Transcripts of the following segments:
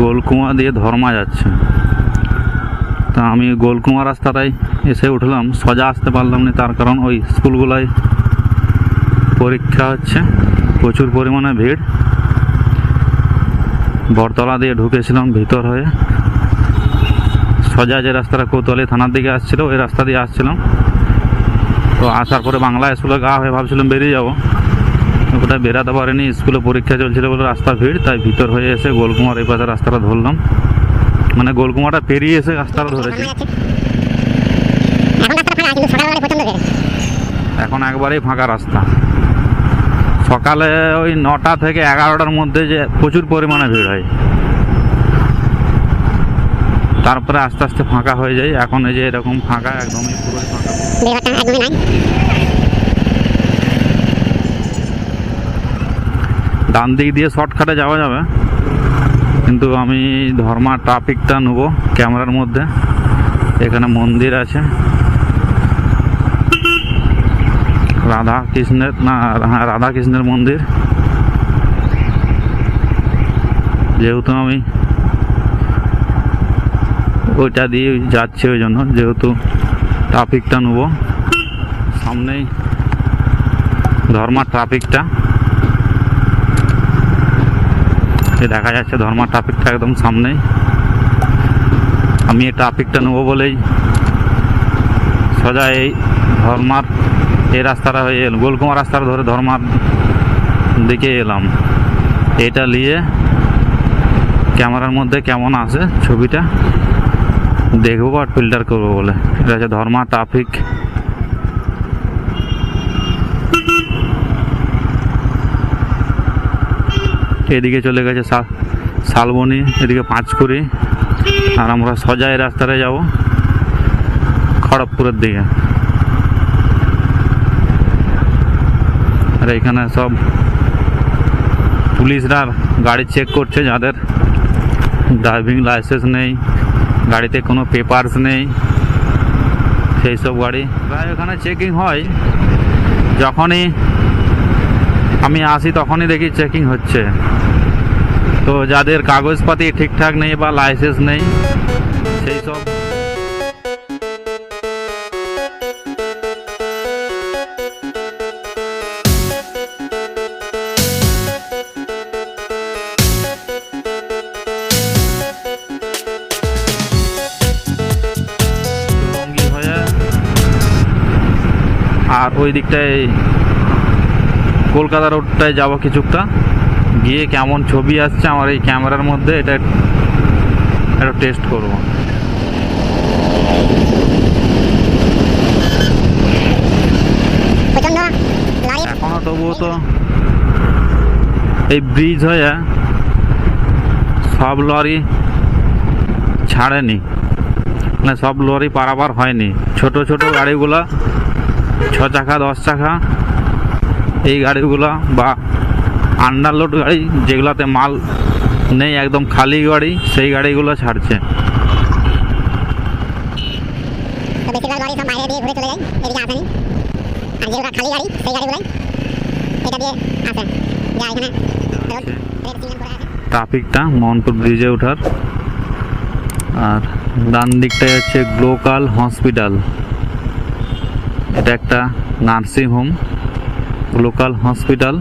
গোলকুয়া দিয়ে ধর্মা যাচ্ছে। তা আমি গোলকুয়া রাস্তাটায় এসে উঠলাম, সোজা আসতে পারলাম না, তার কারণ ওই স্কুলগুলোয় পরীক্ষা হচ্ছে, প্রচুর পরিমাণে ভিড়। বরতলা দিয়ে ঢুকেছিলাম ভিতর হয়ে। সোজা যে রাস্তাটা কোতোয়ালি থানার দিকে আসছিল, ওই রাস্তা দিয়ে আসছিলাম। তো আসার পরে বাংলা স্কুলে গা হয়ে ভাবছিলাম বেরিয়ে যাব। ওটা বেরাতে পারেনি, স্কুলে পরীক্ষা চলছিল বলে রাস্তা ভিড়, তাই ভিতর হয়ে এসে গোলকুমার এই পাশে রাস্তাটা ধরলাম। মানে গোলকুমারটা পেরিয়ে এসে রাস্তাটা ধরেছি। এখন একবারেই ফাঁকা রাস্তা। সকালে ওই নটা থেকে এগারোটার মধ্যে যে প্রচুর পরিমাণে ভিড় হয়। তারপরে আস্তে আস্তে ফাঁকা হয়ে যায়। এখন এই যে এরকম ফাঁকা, একদমই পুরোই ফাঁকা ভিড়ভাট্টা একদমই নাই ডান দিক দিয়ে শর্টকাটে যাওয়া যাবে। কিন্তু আমি ধর্মা ট্রাফিকটা নেব ক্যামেরার মধ্যে। এখানে মন্দির আছে। রাধা কৃষ্ণের না হ্যাঁ রাধা কৃষ্ণের মন্দির। যেহেতু আমি ওইটা দিয়ে যাচ্ছি ওই জন্য, যেহেতু ট্রাফিকটা নেব। সামনেই ধর্মা ট্রাফিকটা। এই দেখা যাচ্ছে ধর্মা ট্রাফিকটা একদম সামনেই। আমি এই ট্রাফিকটা নেব বলেই সোজা এই ধর্মার, এই রাস্তাটা হয়ে এলাম গোলকুমার রাস্তাটা ধরে ধর্মার দিকে এলাম। এটা নিয়ে ক্যামেরার মধ্যে কেমন আসে ছবিটা, দেখব আর ফিল্টার করব বলে। এটা হচ্ছে ধর্মা ট্রাফিক। এদিকে চলে গেছে শালবনি, এদিকে পাঁচকুড়ি। আর আমরা সোজা এই রাস্তাতে যাব, খড়গপুরের দিকে। আর এখানে সব পুলিশরা গাড়ি চেক করছে যাদের। ড্রাইভিং লাইসেন্স নেই, গাড়িতে কোনো পেপারস নেই, সেই সব গাড়ি। প্রায় ওখানে চেকিং হয়, যখনই আমি আসি তখনই দেখি চেকিং হচ্ছে। তো যাদের কাগজপাতি ঠিকঠাক নেই বা লাইসেন্স নেই, সেই সব আর ওই দিকটায় কলকাতা রোডটায় যাব কিছুটা গিয়ে কেমন ছবি আসছে আমার এই ক্যামেরার মধ্যে এটা একটা টেস্ট করব। এখনও তবুও তো এই ব্রিজ হয়ে সব লরি ছাড়েনি। মানে সব লরি পারাবার হয়নি। ছোট ছোট গাড়িগুলো ছ চাকা দশ চাকা এই গাড়িগুলা বা আন্ডারলোড গাড়ি যেগুলাতে মাল নেই একদম খালি গাড়ি সেই গাড়িগুলো ছাড়ছে। বেশিরভাগ লরি সব বাইরে দিয়ে ঘুরে চলে যায় এদিকে আসেনি আর যেগুলো খালি গাড়ি সেই গাড়িগুলোই এটা দিয়ে আসে। যা এখানে রোড রেড সিগন্যাল করে আছে। ট্রাফিকটা মোহনপুর ব্রিজে ওঠার। আর ডান দিকটায় হচ্ছে গ্লোকাল হসপিটাল এটা একটা নার্সিং হোম লোকাল হসপিটাল।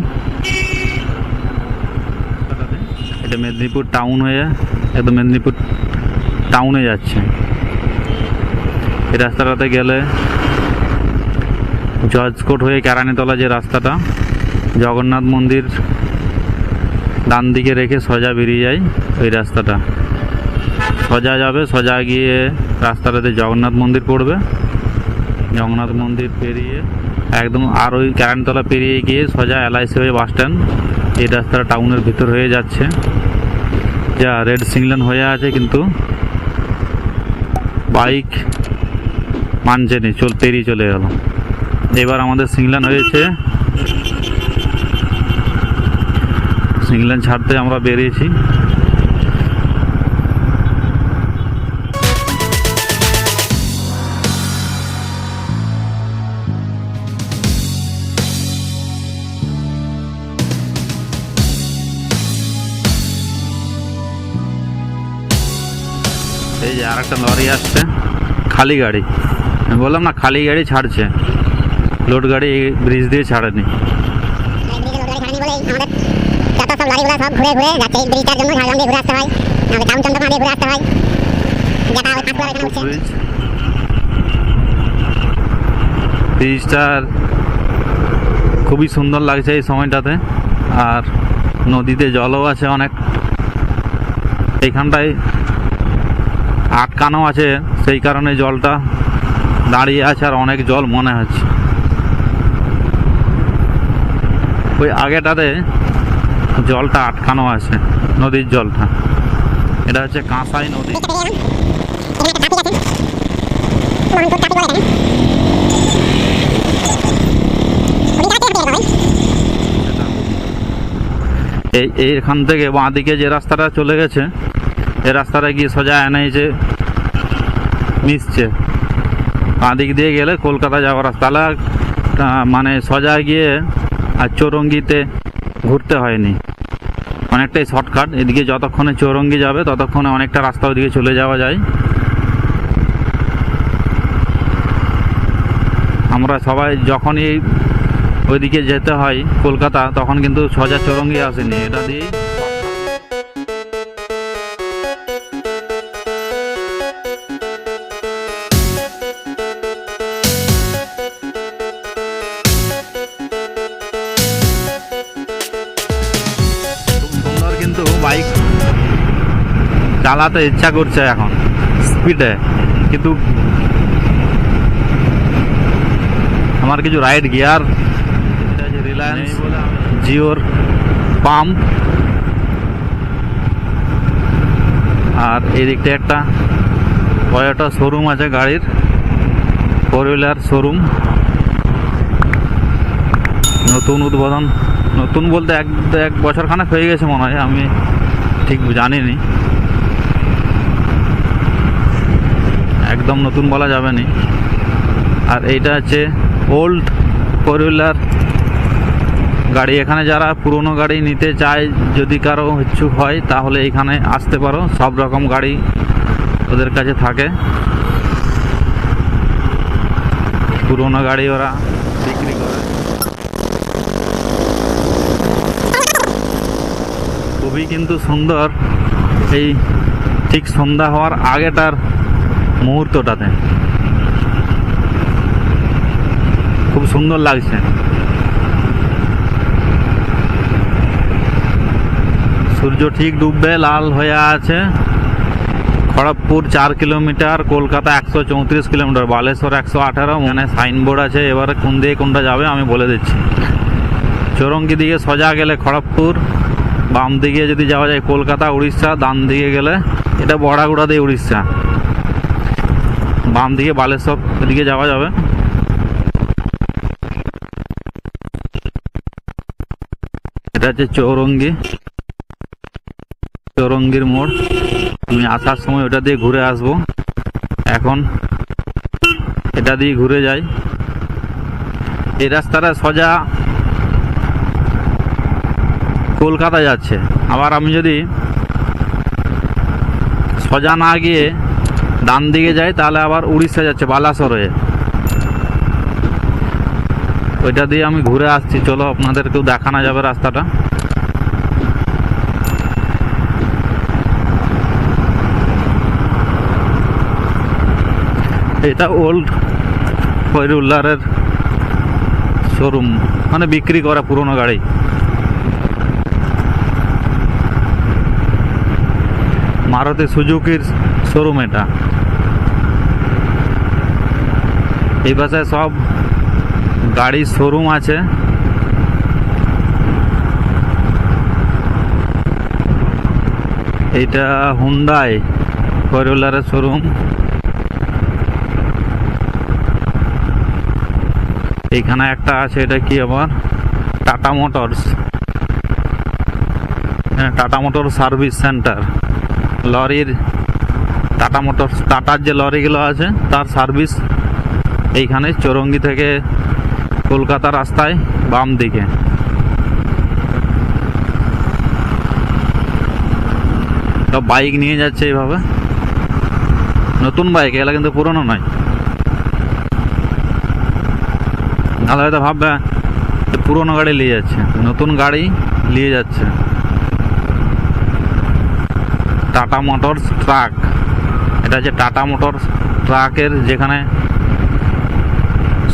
এটা মেদিনীপুর টাউন হয়ে, একদম মেদিনীপুর টাউনে যাচ্ছে। এই রাস্তাটাতে গেলে জজকোট হয়ে কেরানিতলা যে রাস্তাটা, জগন্নাথ মন্দির ডান দিকে রেখে সোজা বেরিয়ে যায় ওই রাস্তাটা। সোজা যাবে, সোজা গিয়ে রাস্তাটাতে জগন্নাথ মন্দির পড়বে। জগন্নাথ মন্দির পেরিয়ে একদম আর ওই ক্যারানতলা পেরিয়ে গিয়ে সোজা এলআইসি হয়ে বাস স্ট্যান্ড এই রাস্তাটা টাউনের ভিতর হয়ে যাচ্ছে। যা রেড সিগন্যাল হয়ে আছে কিন্তু বাইক মানছে নি চল পেরিয়ে চলে গেল। এবার আমাদের সিগন্যাল হয়েছে। সিগন্যাল ছাড়তে আমরা বেরিয়েছি। এই যে আর একটা লরি আসছে, খালি গাড়ি। আমি বললাম, না, খালি গাড়ি ছাড়ছে। লোড গাড়ি ব্রিজ দিয়ে ছাড়েনি। ব্রিজটার খুবই সুন্দর লাগছে এই সময়টাতে, আর নদীতে জলও আছে অনেক। এইখানটায় আটকানো আছে, সেই কারণে জলটা দাঁড়িয়ে আছে আর অনেক জল মনে হচ্ছে। ওই আগেটাতে জলটা আটকানো আছে, নদীর জলটা। এটা হচ্ছে কাঁসাই নদী। এই এইখান থেকে বাঁদিকে যে রাস্তাটা চলে গেছে এই রাস্তাটা গিয়ে সোজা এনএইচে মিশছে। বাঁদিক দিয়ে গেলে কলকাতা যাওয়ার রাস্তা। মানে সোজা গিয়ে আর চৌরঙ্গিতে ঘুরতে হয়নি। অনেকটাই শর্টকাট। এদিকে যতক্ষণে চৌরঙ্গি যাবে, ততক্ষণে অনেকটা রাস্তা ওদিকে চলে যাওয়া যায়। আমরা সবাই যখনই ওইদিকে যেতে হয় কলকাতা, তখন কিন্তু সোজা চৌরঙ্গি আসেনি। এটা দিয়েই কিন্তু বাইক চালাতে ইচ্ছা করছে এখন স্পিডে কিন্তু আমার কিছু রাইড গিয়ার রিলায়েন্স জিওর পাম্প আর এই দিকটা একটা টয়োটা শোরুম আছে গাড়ির ফোর হুইলার শোরুম নতুন উদ্বোধন। নতুন বলতে এক এক বছর খানেক হয়ে গেছে মনে হয়, আমি ঠিক জানিনি। একদম নতুন বলা যাবে না আর এইটা হচ্ছে ওল্ড ফোর হুইলার গাড়ি এখানে যারা পুরনো গাড়ি নিতে চায়, যদি কারও ইচ্ছুক হয়, তাহলে এখানে আসতে পারো। সব রকম গাড়ি ওদের কাছে থাকে। পুরনো গাড়ি ওরা বিক্রি করে। খুবই কিন্তু সুন্দর। এই ঠিক সন্ধ্যা হওয়ার আগেটার মুহূর্তটাতে। খুব সুন্দর লাগছে। সূর্য ঠিক ডুববে, লাল হয়ে আছে। খড়গপুর চার কিলোমিটার, কলকাতা একশো চৌত্রিশ কিলোমিটার, বালেশ্বর একশো আঠারো মানে সাইনবোর্ড আছে, এবারে কোন দিকে কোনটা যাবে আমি বলে দিচ্ছি। চৌরঙ্গি দিকে সোজা গেলে খড়গপুর। বাম দিকে যদি যাওয়া যায় কলকাতা, উড়িষ্যা, ডান দিকে গেলে এটা বড়াগুড়া দিয়ে উড়িষ্যা। বাম দিকে বালেশ্বর দিকে যাওয়া যাবে। এটা হচ্ছে চৌরঙ্গি। চৌরঙ্গির মোড়। আমি আসার সময় ওটা দিয়ে ঘুরে আসব। এখন এটা দিয়ে ঘুরে যাই। এই রাস্তাটা সোজা কলকাতা যাচ্ছে। আবার আমি যদি সোজা না গিয়ে ডান দিকে যাই, তাহলে আবার উড়িষ্যা যাচ্ছে, বালাসর। হয়ে ওইটা দিয়ে আমি ঘুরে আসছি। চলো, আপনাদেরকেও দেখানো যাবে রাস্তাটা। এটা ওল্ড ফয়রুল্লারের শোরুম। মানে বিক্রি করা পুরনো গাড়ি। মারুতি সুজুকির শোরুম এটা। এই পাশে সব গাড়ির শোরুম আছে। এটা হুন্ডাই ফোর হুইলারের শোরুম। এইখানে একটা আছে, এটা কি আবার? টাটা মোটরস। হ্যাঁ টাটা মোটর সার্ভিস সেন্টার। লরির টাটা মোটরস, টাটার যে লরিগুলো আছে, তার সার্ভিস এইখানে চৌরঙ্গি থেকে কলকাতা রাস্তায় বাম দিকে। সব বাইক নিয়ে যাচ্ছে এইভাবে। নতুন বাইক, এগুলা কিন্তু পুরনো নয়। নাহলে হয়তো ভাববে পুরনো গাড়ি নিয়ে যাচ্ছে, নতুন গাড়ি নিয়ে যাচ্ছে। টাটা মোটরস ট্রাক এটা হচ্ছে টাটা মোটরস ট্রাকের যেখানে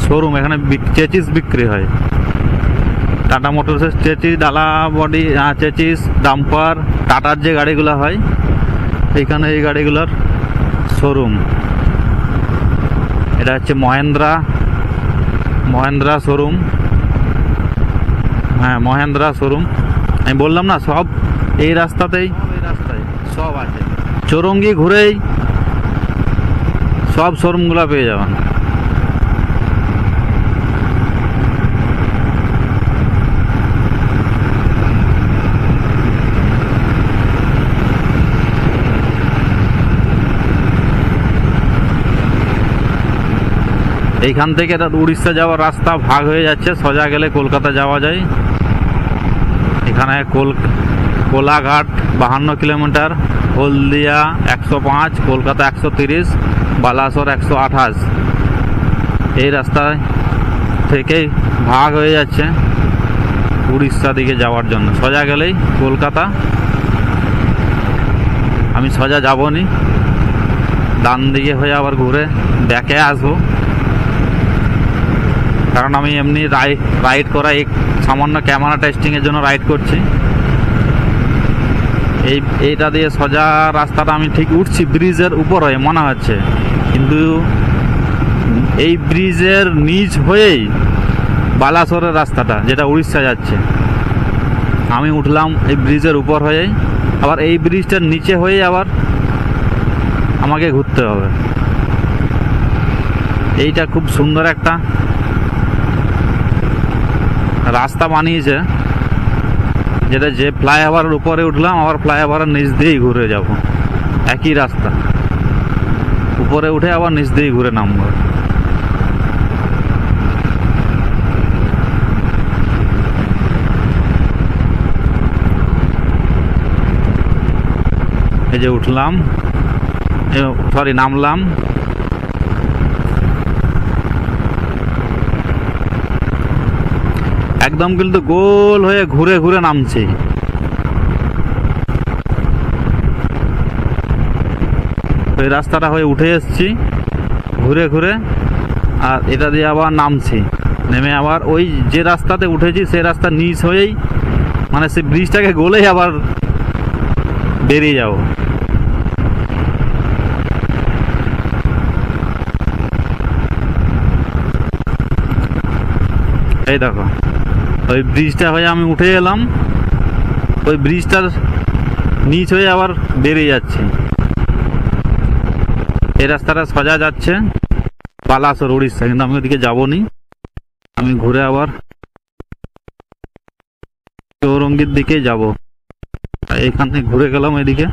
শোরুম এখানে চেচিস বিক্রি হয়। টাটা মোটরসের চেচিস ডালা বডি চেচিস ডাম্পার টাটার যে গাড়িগুলো হয়, এইখানে এই গাড়িগুলোর শোরুম এটা হচ্ছে মহেন্দ্রা মহেন্দ্রা শোরুম হ্যাঁ মহেন্দ্রা শোরুম আমি বললাম না, সব এই রাস্তাতেই সব আছে। চৌরঙ্গি ঘুরেই সব শোরুমগুলো পেয়ে যাবেন। এইখান থেকে উড়িষ্যা যাওয়ার রাস্তা ভাগ হয়ে যাচ্ছে, সোজা গেলে কলকাতা যাওয়া যায়। এখানে কোল কোলাঘাট বাহান্ন কিলোমিটার, হলদিয়া একশো পাঁচ, কলকাতা একশো তিরিশ, বালাসর একশো আঠাশ। এই রাস্তায় থেকেই ভাগ হয়ে যাচ্ছে উড়িষ্যা দিকে যাওয়ার জন্য। সোজা গেলেই কলকাতা। আমি সোজা যাবনি। ডান দিকে হয়ে আবার ঘুরে ব্যাকে আসব। কারণ আমি এমনি রাইড রাইড করা এক সামান্য ক্যামেরা টেস্টিংয়ের জন্য রাইড করছি। এই, এইটা দিয়ে সোজা রাস্তাটা আমি ঠিক উঠছি, ব্রিজের উপর হয়ে মনে হচ্ছে। কিন্তু এই ব্রিজের নিচ হয়েই বালাসোরের রাস্তাটা, যেটা উড়িষ্যা যাচ্ছে। আমি উঠলাম এই ব্রিজের উপর হয়েই। আবার এই ব্রিজটার নিচে হয়ে আবার আমাকে ঘুরতে হবে। এইটা খুব সুন্দর একটা রাস্তা বানিয়েছে। যেটা যে ফ্লাইওভারের উপরে উঠলাম, আবার ফ্লাইওভারের নিচ দিয়েই ঘুরে যাব। একই রাস্তা। উপরে উঠে আবার নিচ দিয়েই ঘুরে নামবো। এই যে উঠলাম সরি নামলাম। একদম কিন্তু গোল হয়ে ঘুরে ঘুরে নামছে। ওই রাস্তাটা হয়ে উঠে এসছি, ঘুরে ঘুরে, আর এটা দিয়ে আবার নামছি। নেমে আবার ওই যে রাস্তাতে উঠেছি সেই রাস্তা নিচ হয়েই মানে সেই ব্রিজটাকে গোলেই আবার বেরিয়ে যাব। এই দেখো। ওই ব্রিজটা হয়ে আমি উঠে এলাম। ওই ব্রিজটার নিচ হয়ে আবার বেরিয়ে যাচ্ছে। এই রাস্তাটা সোজা যাচ্ছে। বালাসোর উড়িষ্যা কিন্তু আমি ওদিকে যাব নি আমি ঘুরে আবার চৌরঙ্গির দিকে যাব। এইখান থেকে ঘুরে গেলাম এদিকে।